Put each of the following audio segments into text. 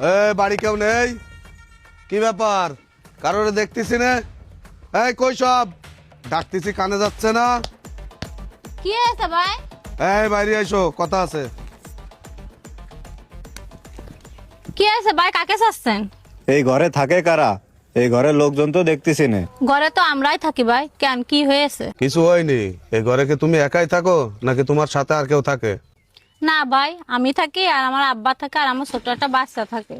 এ বাড়ি কেউ নেই? কি ব্যাপার? কারোর দেখতেছি না? এই কই সব? ডাকতেছি কানে যাচ্ছে না। কি হয়েছে ভাই? এই বাইরে এসো কথা আছে। কি হয়েছে ভাই? কাকে চাচ্ছেন? এই ঘরে থাকে কারা? এই ঘরের লোকজন তো দেখতেছি না। ঘরে তো আমরাই থাকি ভাই। কেন কি হয়েছে? কিছু হয়নি। এই ঘরে কি তুমি একাই থাকো? নাকি তোমার সাথে আর কেউ থাকে? না ভাই আমি থাকি আর আমার আব্বা থাকে আর আমার ছোট একটা বাচ্চা থাকে।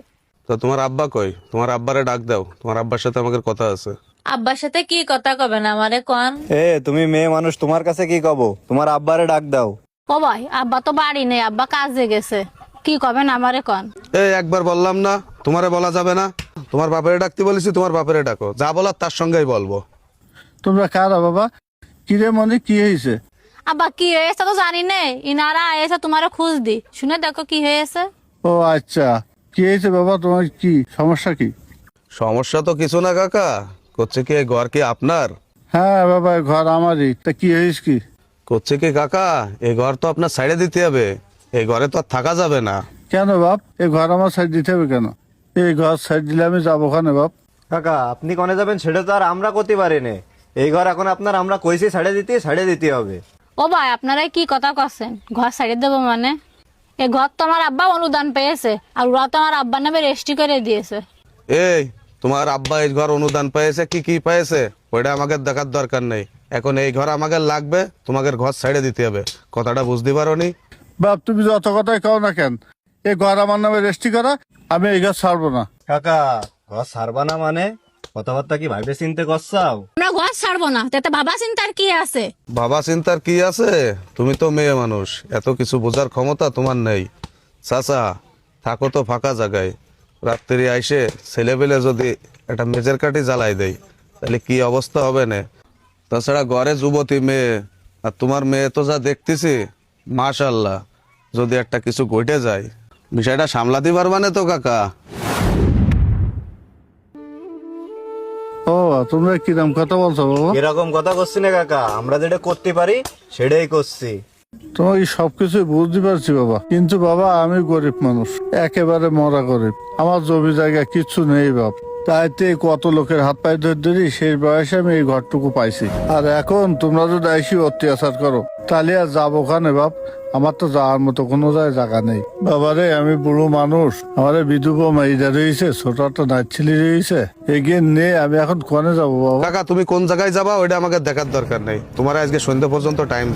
তো তোমার আব্বা কই? তোমার আব্বারে ডাক দাও তোমার আব্বার সাথে আমাদের কথা আছে। আব্বার সাথে কি কথা কবেন আমারে কন? এ তুমি মেয়ে মানুষ তোমার কাছে কি কব? তোমার আব্বারে ডাক দাও। ও ভাই আব্বা তো বাড়ি নেই আব্বা কাজে গেছে। কি কবেন আমারে কন? এই একবার বললাম না তোমারে বলা যাবে না। তোমার বাপেরে ডাকতে বলেছি তোমার বাপেরে ডাকো। যা বলার তার সঙ্গেই বলব। তোমরা কারা বাবা? কিরে মনে কি হয়েছে আব্বা কি হয়েছে তো জানি নে। ইনারা এসে তোমারে খুঁজ দি। শুনে দেখো কি হয়েছে। ও আচ্ছা। কি হয়েছে বাবা? তোমার কি সমস্যা কি? সমস্যা তো কিছু না কাকা। করছে কি এই ঘর কি আপনার? হ্যাঁ বাবা ঘর আমারই। তা কি হয়েছে কি? করছে কি কাকা এই ঘর তো আপনার সাইডে দিতে হবে। এই ঘরে তো আর থাকা যাবে না। কেন বাপ? এই ঘর আমার সাইড দিতে হবে কেন? এই ঘর সাইড দিলে আমি যাব ওখানে বাপ। কাকা আপনি কনে যাবেন? সেটা তো আর আমরা করতে পারি না এই ঘর এখন আপনার আমরা কইছি ছাড়ে দিতে ছাড়ে দিতে হবে। ও ভাই আপনারা কি কথা করছেন ঘর ছাড়িয়ে দেবো মানে? এ ঘর তো আমার আব্বা অনুদান পেয়েছে আর ওরা তো আমার আব্বার নামে রেজিস্ট্রি করে দিয়েছে। এই তোমার আব্বা এই ঘর অনুদান পেয়েছে কি কি পেয়েছে? ওইটা আমাকে দেখার দরকার নেই। এখন এই ঘর আমাকে লাগবে তোমাকে ঘর সাইডে দিতে হবে। কথাটা বুঝতে পারো নি বাপ তুমি যত কথাই কও না কেন এই ঘর আমার নামে রেজিস্ট্রি করা আমি এই ঘর ছাড়বো না। কাকা ঘর সারবা না মানে? কথাবার্তা কি ভাইবে চিনতে করছাও আমরা ঘর ছাড়বো না তাতে বাবা চিন্তার কি আছে? বাবা চিন্তার কি আছে? তুমি তো মেয়ে মানুষ এত কিছু বোঝার ক্ষমতা তোমার নেই। চাচা থাকো তো ফাঁকা জায়গায়। রাত্রি আইসে ছেলেবেলে যদি একটা মেজের কাঠি জ্বালাই দেয় তাহলে কি অবস্থা হবে না? তাছাড়া ঘরে যুবতী মেয়ে আর তোমার মেয়ে তো যা দেখতেছি মাশাল্লাহ যদি একটা কিছু ঘটে যায়। বিষয়টা সামলাতে পারবা না তো কাকা। তোমরা কিরম কথা বলছো বাবা? এরকম কথা করছি না কাকা? আমরা যেটা করতে পারি সেটাই করছি। তোমাকে সবকিছু বুঝতে পারছি বাবা? কিন্তু বাবা আমি গরিব মানুষ একেবারে মরা গরিব। আমার জমি জায়গা কিচ্ছু নেই বাপ। তাইতে কত লোকের হাত পায়ে ধরে ধরি সেই বয়সে আমি এই ঘরটুকু পাইছি। আর এখন তোমরা যদি আইসি অত্যাচার করো তাহলে আর যাব ওখানে বাপ? আমার তো যাওয়ার মতো কোনো জায়গা নেই। বাবারে, আমি বুড়ো মানুষ। আমার বিধুব মাইদা রয়েছে ছোট একটা নাচ্ছিলি রয়েছে এগিয়ে নে, আমি এখন কোনে যাব, বাবা। কাকা, তুমি কোন জায়গায় যাবা? ওইটা আমাকে দেখার দরকার নেই। তোমার আজকে সন্ধ্যা পর্যন্ত টাইম